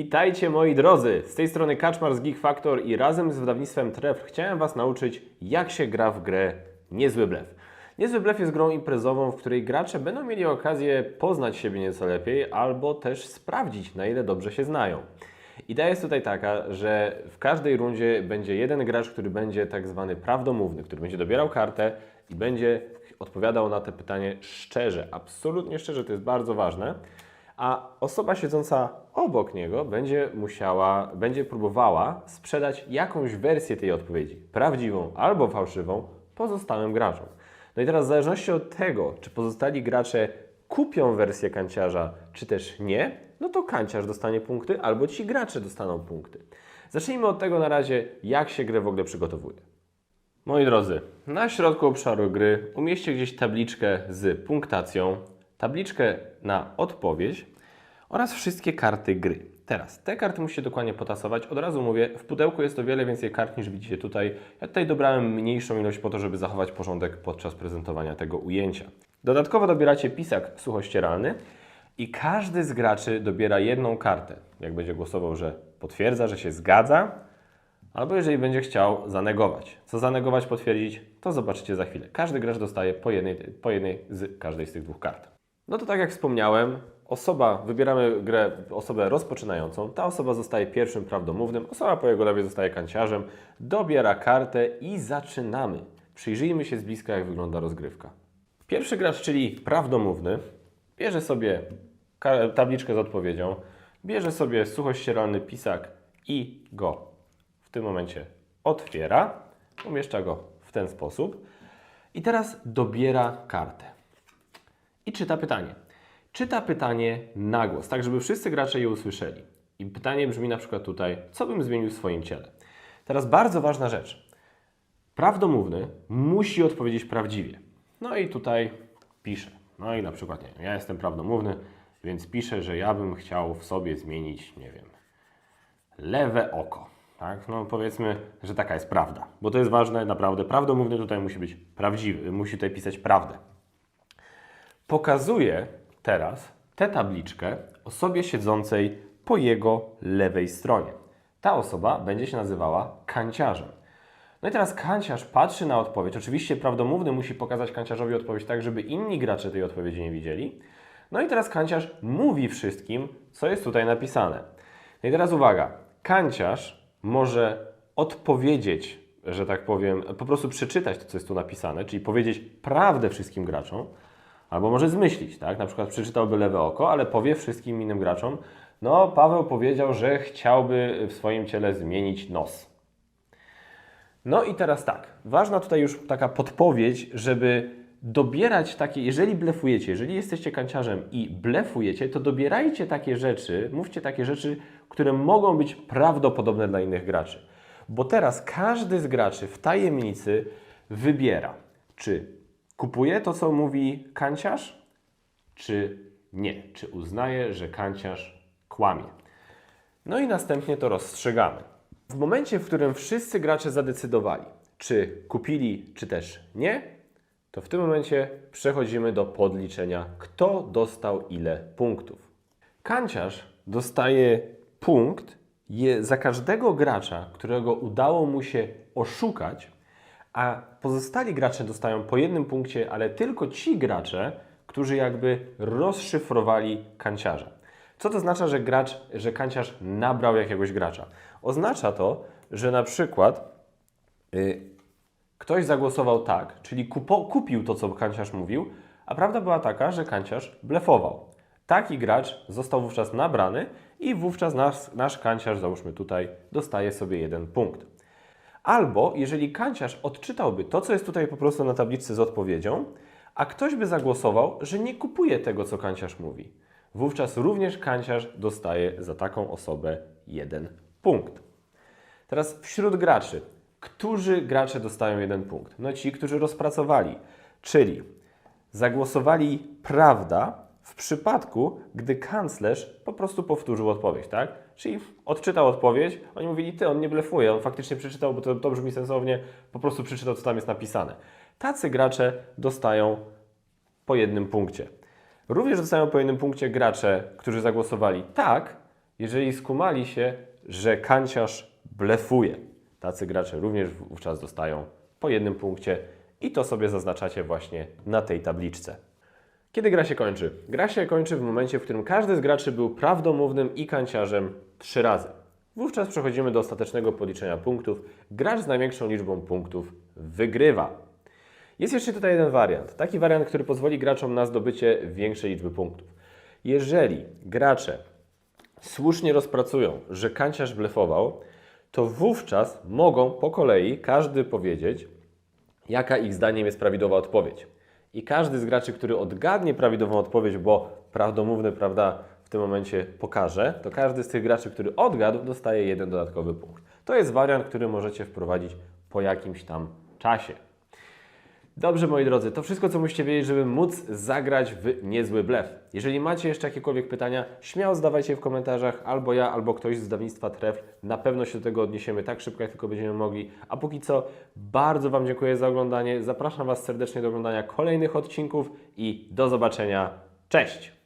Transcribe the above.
Witajcie moi drodzy! Z tej strony Kaczmar z Geek Factor i razem z wydawnictwem Tref chciałem Was nauczyć, jak się gra w grę Niezły Blef. Niezły Blef jest grą imprezową, w której gracze będą mieli okazję poznać siebie nieco lepiej albo też sprawdzić, na ile dobrze się znają. Idea jest tutaj taka, że w każdej rundzie będzie jeden gracz, który będzie tak zwany prawdomówny, który będzie dobierał kartę i będzie odpowiadał na te pytanie szczerze, absolutnie szczerze, to jest bardzo ważne a osoba siedząca obok niego będzie musiała, będzie próbowała sprzedać jakąś wersję tej odpowiedzi, prawdziwą albo fałszywą, pozostałym graczom. No i teraz w zależności od tego, czy pozostali gracze kupią wersję kanciarza, czy też nie, no to kanciarz dostanie punkty, albo ci gracze dostaną punkty. Zacznijmy od tego na razie, jak się grę w ogóle przygotowuje. Moi drodzy, na środku obszaru gry umieśćcie gdzieś tabliczkę z punktacją, tabliczkę na odpowiedź oraz wszystkie karty gry. Teraz, te karty musicie dokładnie potasować. Od razu mówię, w pudełku jest o wiele więcej kart niż widzicie tutaj. Ja tutaj dobrałem mniejszą ilość po to, żeby zachować porządek podczas prezentowania tego ujęcia. Dodatkowo dobieracie pisak suchościeralny i każdy z graczy dobiera jedną kartę. Jak będzie głosował, że potwierdza, że się zgadza, albo jeżeli będzie chciał zanegować. Co zanegować, potwierdzić, to zobaczycie za chwilę. Każdy gracz dostaje po jednej, po jednej z każdej z tych dwóch kart. No to tak jak wspomniałem, osoba, wybieramy grę, osobę rozpoczynającą, ta osoba zostaje pierwszym prawdomównym, osoba po jego lewej zostaje kanciarzem, dobiera kartę i zaczynamy. Przyjrzyjmy się z bliska, jak wygląda rozgrywka. Pierwszy gracz, czyli prawdomówny, bierze sobie tabliczkę z odpowiedzią, bierze sobie suchościeralny pisak i go w tym momencie otwiera, umieszcza go w ten sposób i teraz dobiera kartę i czyta pytanie. Czyta pytanie na głos, tak żeby wszyscy gracze je usłyszeli. I pytanie brzmi na przykład tutaj, co bym zmienił w swoim ciele? Teraz bardzo ważna rzecz. Prawdomówny musi odpowiedzieć prawdziwie. No i tutaj pisze. No i na przykład, nie wiem, ja jestem prawdomówny, więc piszę, że ja bym chciał w sobie zmienić, nie wiem, lewe oko. Tak? No powiedzmy, że taka jest prawda. Bo to jest ważne, naprawdę. Prawdomówny tutaj musi być prawdziwy, musi tutaj pisać prawdę. Pokazuję teraz tę tabliczkę osobie siedzącej po jego lewej stronie. Ta osoba będzie się nazywała kanciarzem. No i teraz kanciarz patrzy na odpowiedź. Oczywiście prawdomówny musi pokazać kanciarzowi odpowiedź tak, żeby inni gracze tej odpowiedzi nie widzieli. No i teraz kanciarz mówi wszystkim, co jest tutaj napisane. No i teraz uwaga. Kanciarz może odpowiedzieć, że tak powiem, po prostu przeczytać to, co jest tu napisane, czyli powiedzieć prawdę wszystkim graczom, albo może zmyślić, tak? Na przykład przeczytałby lewe oko, ale powie wszystkim innym graczom, no Paweł powiedział, że chciałby w swoim ciele zmienić nos. No i teraz tak, ważna tutaj już taka podpowiedź, żeby dobierać takie, jeżeli blefujecie, jeżeli jesteście kanciarzem i blefujecie, to dobierajcie takie rzeczy, mówcie takie rzeczy, które mogą być prawdopodobne dla innych graczy. Bo teraz każdy z graczy w tajemnicy wybiera, czy kupuje to, co mówi kanciarz, czy nie. Czy uznaje, że kanciarz kłamie. No i następnie to rozstrzygamy. W momencie, w którym wszyscy gracze zadecydowali, czy kupili, czy też nie, to w tym momencie przechodzimy do podliczenia, kto dostał ile punktów. Kanciarz dostaje punkt za każdego gracza, którego udało mu się oszukać, a pozostali gracze dostają po jednym punkcie, ale tylko ci gracze, którzy jakby rozszyfrowali kanciarza. Co to oznacza, że gracz, że kanciarz nabrał jakiegoś gracza? Oznacza to, że na przykład y, ktoś zagłosował tak, czyli kupo, kupił to, co kanciarz mówił, a prawda była taka, że kanciarz blefował. Taki gracz został wówczas nabrany i wówczas nasz kanciarz, załóżmy tutaj, dostaje sobie jeden punkt. Albo jeżeli kanciarz odczytałby to, co jest tutaj po prostu na tablicy z odpowiedzią, a ktoś by zagłosował, że nie kupuje tego, co kanciarz mówi. Wówczas również kanciarz dostaje za taką osobę jeden punkt. Teraz wśród graczy, którzy gracze dostają jeden punkt? No ci, którzy rozpracowali, czyli zagłosowali prawda w przypadku, gdy kanclerz po prostu powtórzył odpowiedź, tak? Czyli odczytał odpowiedź, oni mówili, ty, on nie blefuje, on faktycznie przeczytał, bo to, to brzmi sensownie, po prostu przeczytał, co tam jest napisane. Tacy gracze dostają po jednym punkcie. Również dostają po jednym punkcie gracze, którzy zagłosowali tak, jeżeli skumali się, że kanciarz blefuje. Tacy gracze również wówczas dostają po jednym punkcie i to sobie zaznaczacie właśnie na tej tabliczce. Kiedy gra się kończy? Gra się kończy w momencie, w którym każdy z graczy był prawdomównym i kanciarzem trzy razy. Wówczas przechodzimy do ostatecznego podliczenia punktów. Gracz z największą liczbą punktów wygrywa. Jest jeszcze tutaj jeden wariant. Taki wariant, który pozwoli graczom na zdobycie większej liczby punktów. Jeżeli gracze słusznie rozpracują, że kanciarz blefował, to wówczas mogą po kolei każdy powiedzieć, jaka ich zdaniem jest prawidłowa odpowiedź. I każdy z graczy, który odgadnie prawidłową odpowiedź, bo prawdomówny, prawda, w tym momencie pokaże, to każdy z tych graczy, który odgadł, dostaje jeden dodatkowy punkt. To jest wariant, który możecie wprowadzić po jakimś tam czasie. Dobrze, moi drodzy, to wszystko, co musicie wiedzieć, żeby móc zagrać w niezły blef. Jeżeli macie jeszcze jakiekolwiek pytania, śmiało zadawajcie je w komentarzach, albo ja, albo ktoś z wydawnictwa Tref. Na pewno się do tego odniesiemy tak szybko, jak tylko będziemy mogli. A póki co, bardzo Wam dziękuję za oglądanie. Zapraszam Was serdecznie do oglądania kolejnych odcinków i do zobaczenia. Cześć!